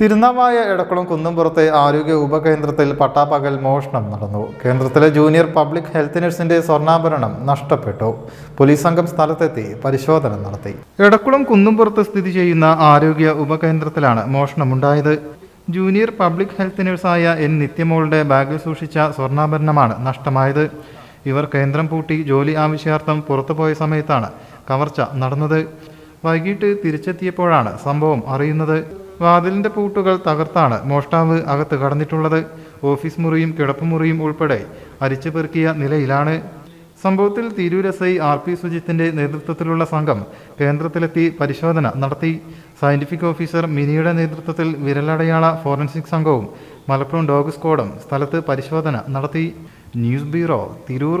തിരുനാവായ എടക്കുളം കുന്നംപുറത്തെ ആരോഗ്യ ഉപകേന്ദ്രത്തിൽ പട്ടാപ്പകൽ മോഷണം നടന്നു. കേന്ദ്രത്തിലെ ജൂനിയർ പബ്ലിക് ഹെൽത്ത് നഴ്സിന്റെ സ്വർണാഭരണം നഷ്ടപ്പെട്ടു. പോലീസ് സംഘം സ്ഥലത്തെത്തി പരിശോധന നടത്തി. എടക്കുളം കുന്നംപുറത്ത് സ്ഥിതി ചെയ്യുന്ന ആരോഗ്യ ഉപകേന്ദ്രത്തിലാണ് മോഷണമുണ്ടായത്. ജൂനിയർ പബ്ലിക് ഹെൽത്ത് നഴ്സായ എൻ നിത്യമോളുടെ ബാഗിൽ സൂക്ഷിച്ച സ്വർണാഭരണമാണ് നഷ്ടമായത്. ഇവർ കേന്ദ്രം പൂട്ടി ജോലി ആവശ്യാർത്ഥം പുറത്തുപോയ സമയത്താണ് കവർച്ച നടന്നത്. വൈകിട്ട് തിരിച്ചെത്തിയപ്പോഴാണ് സംഭവം അറിയുന്നത്. വാതിലിന്റെ പൂട്ടുകൾ തകർത്താണ്. മോഷ്ടാവ് അകത്ത് കടന്നിട്ടുള്ളത് ഓഫീസ് മുറിയും കിടപ്പുമുറിയും ഉൾപ്പെടെ അരിച്ചു പെറുക്കിയ നിലയിലാണ്. സംഭവത്തിൽ ഐ ആർ പി സുജിത്തിന്റെ നേതൃത്വത്തിലുള്ള സംഘം കേന്ദ്രത്തിലെത്തി പരിശോധന നടത്തി. സയന്റിഫിക് ഓഫീസർ മിനിയുടെ നേതൃത്വത്തിൽ വിരലടയാള ഫോറൻസിക് സംഘവും മലപ്പുറം ഡോഗ് സ്ക്വാഡും സ്ഥലത്ത് പരിശോധന നടത്തി. News bureau Tirur.